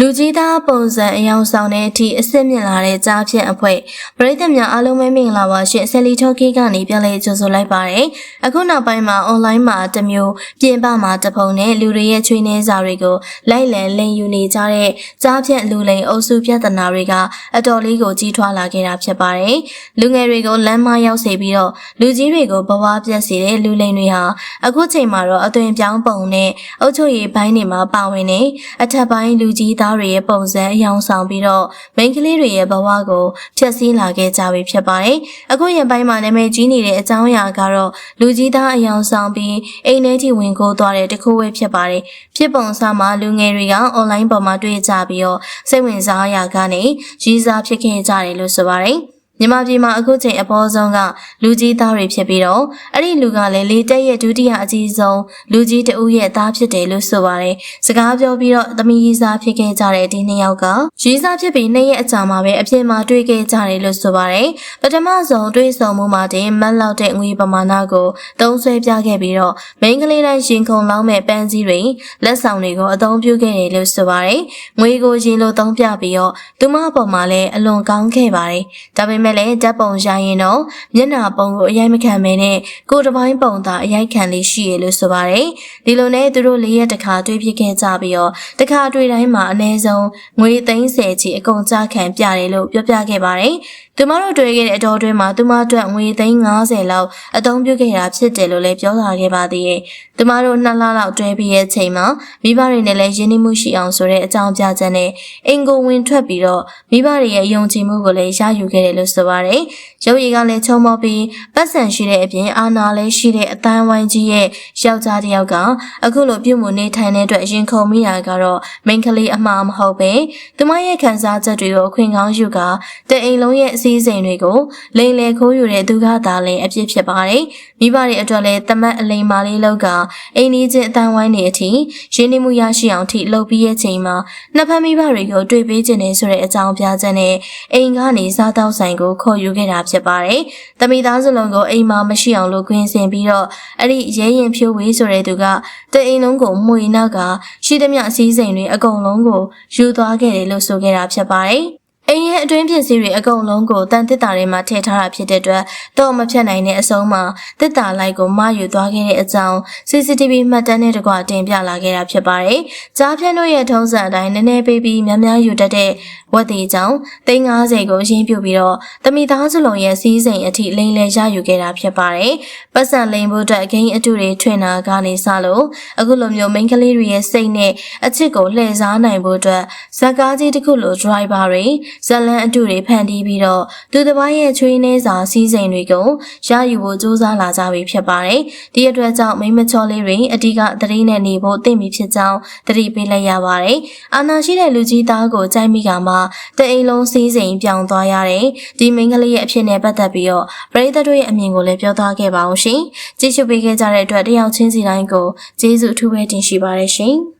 လူကြီးသားပုံစံအယောင်ဆောင်တဲ့အထိအစ်စ်မြင့်လာတဲ့ကြားဖြတ်အဖွဲ့ပရိသတ်များအားလုံးပဲမင်္ဂလာပါရှင်ဆယ်လီထော်ကီကနေပြန်လည်ကြိုဆိုလိုက်ပါတယ်အခုနောက်ပိုင်းမှာ online မှာတစ်မျိုးပြင်ပမှာတစ်ပုံနဲ့လူတွေရဲ့ချွေးနှဲစာတွေကိုလိုက်လံလင်ယူနေကြတဲ့ကြားဖြတ်လူလိန်အုပ်စုပြဿနာတွေကအတော်လေးကိုကြီးထွားလာခဲ့တာဖြစ်ပါတယ်လူငယ်တွေကိုလမ်းမရောက်စေပြီးတော့လူကြီးတွေကိုဘဝပြတ်စေတဲ့လူလိန်တွေဟာအခုချိန်မှာတော့အသွင်ပြောင်းပုံနဲ့အုပ်ချုပ်ရေးဘိုင်းတွေမှာပါဝင်နေအထက်ပိုင်းလူကြီးသားတွေရဲ့ပုံစံအယောင်ဆောင်ပြီးတော့မိန်းကလေးတွေရဲ့ဘဝကိုဖျက်ဆီးလာခဲ့ကြပြီဖြစ်ပါတယ်။အခုရင်ပိုင်းမှာနာမည်ကြီးနေတဲ့အကြောင်းအရာကတော့လူကြီးသားအယောင်ဆောင်ပြီးအိမ်ထဲထိဝင်ကိုသွားတဲ့တခုဝဲဖြစ်ပါတယ်။ဖြစ်ပုံစားမှာလူငယ်တွေက online ပေါ်မှာတွေ့ကြပြီးတော့စိတ်ဝင်စားရာကနေရည်စားဖြစ်ခဲ့ကြတယ်လို့ဆိုပါတယ်။ မြန်မာပြည်မှာအခုချိန်အပေါ်ဆုံးကလူကြီးသားတွေဖြစ်ပြီးတော့အဲ့ဒီလူကလည်းလေတက်ရဲ့ဒုတိယအကြီးဆုံးလူကြီးတဦးရဲ့သားဖြစ်တယ်လို့ဆိုပါတယ်။စကားပြောပြီးတော့သမီးကြီးစားဖြစ်ခဲ့ကြတဲ့ဒီနှစ်ယောက်ကကြီးစားဖြစ်ပြီးနှစ်ရက်အကြာမှာပဲအပြင်မှာတွေ့ခဲ့ကြတယ်လို့ဆိုပါတယ်။ပထမဆုံးတွေ့ဆုံမှုမှာတင်မတ်လောက်တဲ့ငွေပမာဏကိုသုံးဆွဲပြခဲ့ပြီးတော့မိန်းကလေးတိုင်းရင်ခုန်လောင်းမဲ့ပန်းစည်းတွေလက်ဆောင်တွေကိုအသုံးပြုခဲ့တယ်လို့ဆိုပါတယ်။ငွေကိုရင်လိုသုံးပြပြီးတော့သူမအပေါ်မှာလည်းအလွန်ကောင်းခဲ့ပါတယ်။ဒါပေမဲ့လည်းဓာတ်ပုံရရင်တော့မျက်နှာပုံကိုအရိုက်မခံမဲနဲ့ကိုယ်တစ်ပိုင်းပုံသာအရိုက်ခံလေးရှိရလို့ဆိုပါတယ်။ဒီလိုနဲ့သူတို့လေးရက်တစ်ခါတွေ့ဖြစ်ခဲ့ကြပြီးတော့တစ်ခါတွေ့တိုင်းမှာအနည်းဆုံးငွေသိန်း10ချီအကုန်ကြခံပြတယ်လို့ပြောပြခဲ့ပါတယ်။သူမတို့တွေ့ခဲ့တဲ့အတော်တွင်းမှာသူမအတွက်ငွေသိန်း90လောက်အသုံးပြုခဲ့တာဖြစ်တယ်လို့လည်းပြောလာခဲ့ပါသေးတယ်။သူမတို့နှစ်လလောက်တွဲပြီးရဲ့ချိန်မှာမိဘတွေနဲ့လည်းယဉ်နှိမှုရှိအောင်ဆိုတဲ့အကြောင်းပြချက်နဲ့အင်ကိုဝင်ထွက်ပြီးတော့မိဘတွေရဲ့ယုံကြည်မှုကိုလည်းရယူခဲ့တယ်လို့ဆိုပါတယ်။ရုပ်ရည်ကလည်းချုံမောပြီးပတ်စံရှိတဲ့အပြင်အာနာလည်းရှိတဲ့အတန်းဝိုင်းကြီးရဲ့ယောက်ျားတစ်ယောက်ကအခုလိုပြုမှုနေထိုင်တဲ့အတွက်ရင်ခုန်မိတာကတော့မိန်းကလေးအမှားမဟုတ်ပဲ။သူမရဲ့ခံစားချက်တွေကိုအခွင့်ကောင်းယူကတဲ့အိမ်လုံးရဲ့စည်းစိမ်တွေကိုလိန်လေခိုးယူတဲ့သူကသာလည်းအပြစ်ဖြစ်ပါတယ်။မိဘတွေအတွက်လည်းတမတ်အလိမ်မာလေးလောက်ကအိမ်ကြီးချင်းအတန်းဝိုင်းနေအထိရင်းနှီးမှုရရှိအောင်ထိလှုပ်ပြီးရဲ့ချိန်မှာနှစ်ဖက်မိဘတွေကိုတွေ့ပေးခြင်းနဲ့ဆိုတဲ့အကြောင်းပြချက်နဲ့အိမ်ကနေစားတောက်ဆိုင်ကိုခေါ်ယူခဲ့တာဖြစ်ပါတယ်။တမိသားစုလုံးကိုအိမ်မှာမရှိအောင်လို့ခွင်းစင်ပြီးတော့အဲ့ဒီရဲရင်ဖြိုးဝေးဆိုတဲ့သူကတအိမ်လုံးကိုမှုရင်နောက်ကရှိသမျှအစည်းစိမ်တွေအကုန်လုံးကိုယူသွားခဲ့တယ်လို့ဆိုခဲ့တာဖြစ်ပါတယ်။ အိမ်ရဲ့အတွင်းပစ္စည်းတွေအကုန်လုံးကိုတန်တစ်တာထဲမှာထည့်ထားတာဖြစ်တဲ့အတွက်တော့မဖြတ်နိုင်တဲ့အဆုံးမှာတစ်တာလိုက်ကိုမယူသွားခဲ့တဲ့အကြောင်း CCTV မှတ်တမ်းနဲ့တကွတင်ပြလာခဲ့တာဖြစ်ပါတယ်။ကြားဖြန်းတို့ရဲ့ထုံးစံအတိုင်းနည်းနည်းပေးပြီးများများယူတတ်တဲ့ဝက်သေးကြောင့်350ကိုရင်းပြပြီးတော့တမိသားစုလုံးရဲ့စီးစိမ်အထိလိမ့်လဲရယူခဲ့တာဖြစ်ပါတယ်။ပတ်စံလိမ်ဖို့အတွက်ဂိမ်းအတူတွေထွင်တာကနေစလို့အခုလိုမျိုးမိန်းကလေးတွေရဲ့စိတ်နဲ့အချစ်ကိုလှည့်စားနိုင်ဖို့အတွက်ဇက်ကားကြီးတစ်ခုလို driver တွေဇလန်အတူတွေဖန်တီးပြီးတော့သူတစ်ပိုင်းရဲ့ချွေးနှဲစာစီးစိမ်တွေကိုရယူဖို့ကြိုးစားလာကြပြီဖြစ်ပါတယ်။ဒီအတွက်ကြောင့်မိမချောလေးတွေအဓိကသတိနဲ့နေဖို့တင့်ပြီဖြစ်ကြောင်းသတိပေးလိုက်ရပါတယ်။အာနာရှိတဲ့လူကြီးသားကိုကြိုက်မိကမှတအိမ်လုံးစီးစိမ်ပြောင်းသွားရတယ်။ဒီမိန်းကလေးရဲ့အဖြစ်နဲ့ပတ်သက်ပြီးတော့ပရိသတ်တို့ရဲ့အမြင်ကိုလည်းပြောသွားခဲ့ပါအောင်ရှင်။ကြည့်ရှုပေးခဲ့ကြတဲ့အတွက်တယောက်ချင်းစီတိုင်းကိုကျေးဇူးအထူးပဲတင်ရှိပါတယ်ရှင်။